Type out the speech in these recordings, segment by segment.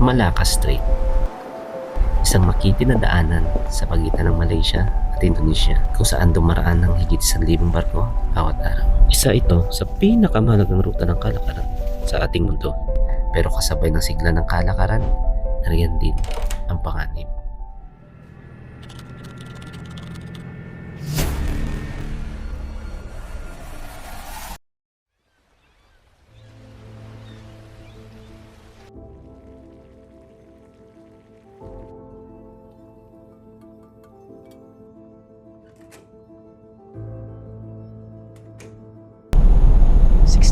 Malacca Strait. Isang makiti na daanan sa pagitan ng Malaysia at Indonesia kung saan dumaraan ng higit sa libong barko bawat araw. Isa ito sa pinakamahalagang ruta ng kalakaran sa ating mundo. Pero kasabay ng sigla ng kalakaran, nariyan din ang panganib.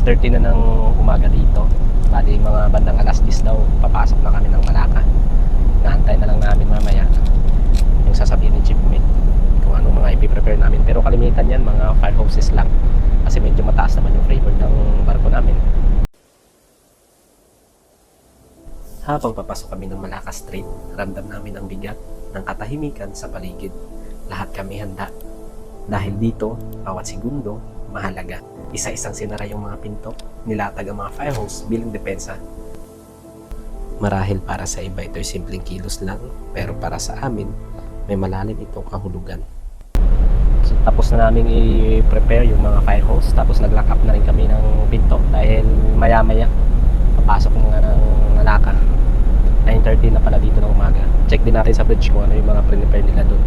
Six thirty na ng umaga dito. Bali mga bandang alas 10 daw, papasok na kami ng Malacca. Naantay na lang namin mamaya yung sasabihin ni Chief Mate kung ano mga ipiprepare namin. Pero kalimitan yan, mga fire hoses lang. Kasi medyo mataas naman yung flavor ng barko namin. Habang papasok kami ng Malacca Street, ramdam namin ang bigat ng katahimikan sa paligid. Lahat kami handa. Dahil dito, bawat segundo, mahalaga. Isa-isang sinara yung mga pinto, nilatag ang mga fire hose bilang depensa. Marahil para sa iba ito'y simpleng kilos lang, pero para sa amin, may malalim itong kahulugan. So, tapos na namin i-prepare yung mga fire hose, tapos nag-lock up na rin kami ng pinto dahil maya-maya, papasok na ng Malacca. 9.30 na pala dito ng umaga. Check din natin sa bridge kung ano yung mga prepare nila doon.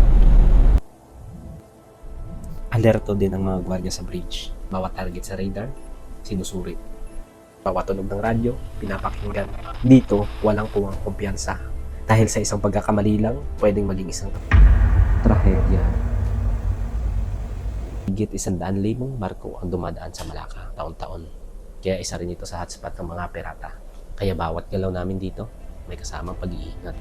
Alerto din ang mga gwardiya sa bridge. Bawat target sa radar, sinusuri. Bawat tunog ng radyo, pinapakinggan. Dito, walang puwang kumpiyansa. Dahil sa isang pagkakamali lang, pwedeng maging isang trahedya. Higit isang daan libong barko ang dumadaan sa Malacca taon-taon. Kaya isa rin ito sa hotspot ng mga pirata. Kaya bawat galaw namin dito, may kasamang pag-iingat.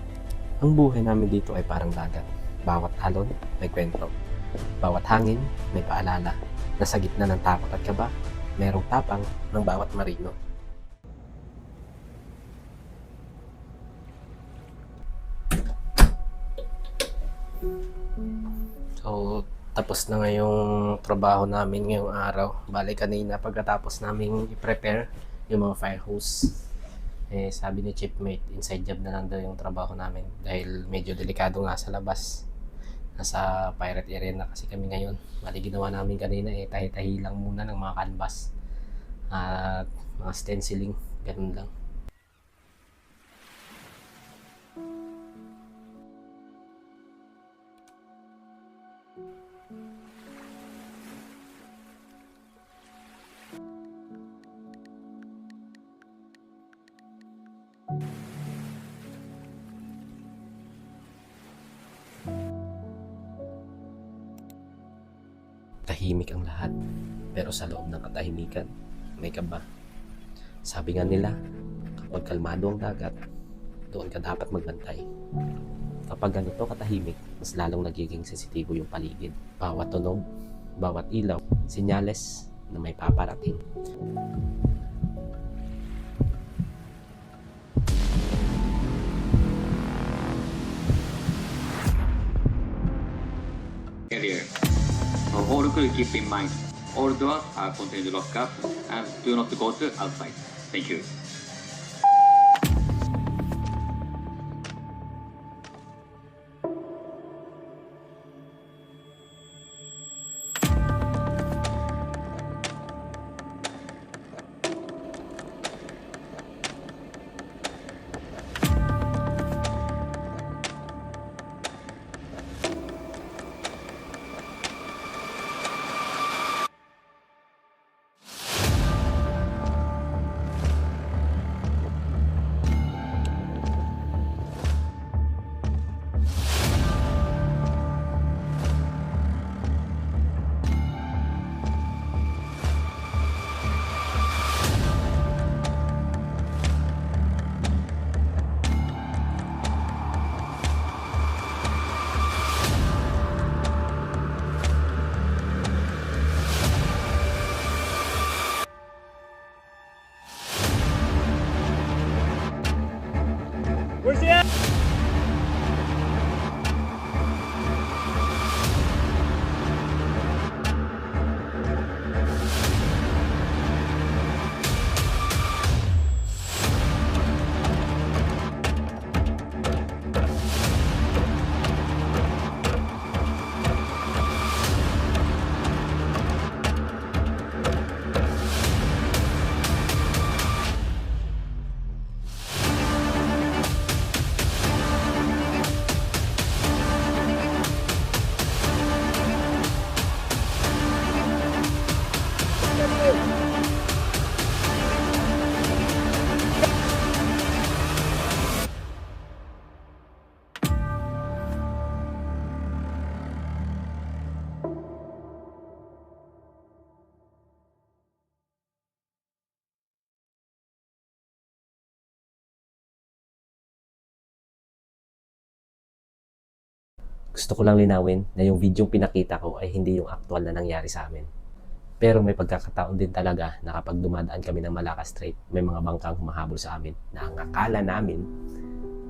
Ang buhay namin dito ay parang dagat. Bawat alon, may kwento. Bawat hangin, may paalala. Nasa gitna ng takot at kaba, merong tapang ng bawat marino. So, tapos na ngayong trabaho namin ngayong araw. Balik kanina pagkatapos namin i-prepare yung mga fire hose. Eh, sabi ni Chipmate, inside job na lang daw yung trabaho namin dahil medyo delikado nga sa labas. Nasa pirate area na kasi kami ngayon. Bali ginawa namin kanina eh, tahi-tahi lang muna ng mga canvas. At mga stenciling, ganun lang. Tahimik ang lahat. Pero sa loob ng katahimikan, may kaba. Sabi nga nila, kapag kalmado ang dagat, doon ka dapat magbantay. Kapag ganito katahimik, mas lalong nagiging sensitibo yung paligid. Bawat tunog, bawat ilaw, sinyales na may paparating. So keep in mind, all doors are uh, continued locked up and do not go to outside. Thank you. Gusto ko lang linawin na yung video pinakita ko ay hindi yung actual na nangyari sa amin. Pero may pagkakataon din talaga na kapag dumadaan kami ng Malacca Strait, may mga bangkang humahabol sa amin na ang akala namin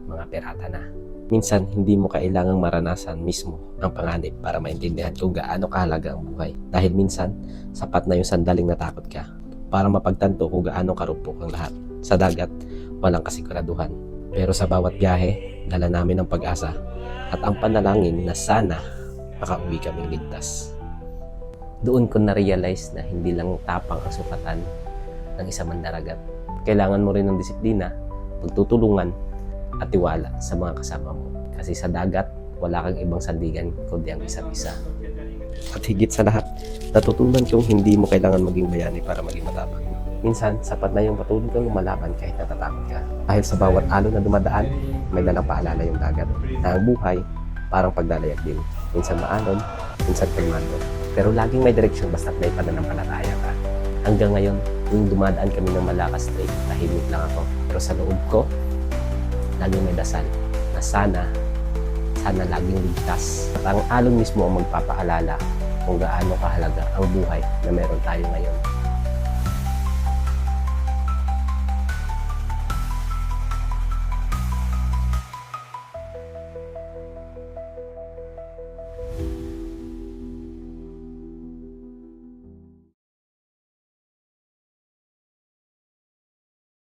mga pirata na. Minsan, hindi mo kailangang maranasan mismo ang panganib para maintindihan kung gaano kahalaga ang buhay. Dahil minsan, sapat na yung sandaling natakot ka para mapagtanto kung gaano karupok ang lahat. Sa dagat, walang kasiguraduhan. Pero sa bawat biyahe, dala namin ang pag-asa at ang panalangin na sana makauwi kaming ligtas. Doon ko na-realize na hindi lang tapang ang sukatan ng isang mandaragat. Kailangan mo rin ng disiplina, pagtutulungan, at tiwala sa mga kasama mo. Kasi sa dagat, wala kang ibang sandigan kundi ang isa't isa. At higit sa lahat, natutunan kong hindi mo kailangan maging bayani para maging matapang. Minsan, sapat na yung patuloy kang lumalaban kahit natatakot ka. Dahil sa bawat alon na dumadaan, may dalang paalala yung dagat. Na ang buhay, parang paglalayag din. Minsan maalon, minsan kalmado. Pero laging may direksyon basta't may pananampalataya ka. Hanggang ngayon, tuwing dumadaan kami ng Malacca Strait, tahimik lang ako. Pero sa loob ko, laging may dasal na sana, sana laging ligtas. At ang alon mismo ang magpapaalala kung gaano kahalaga ang buhay na meron tayo ngayon.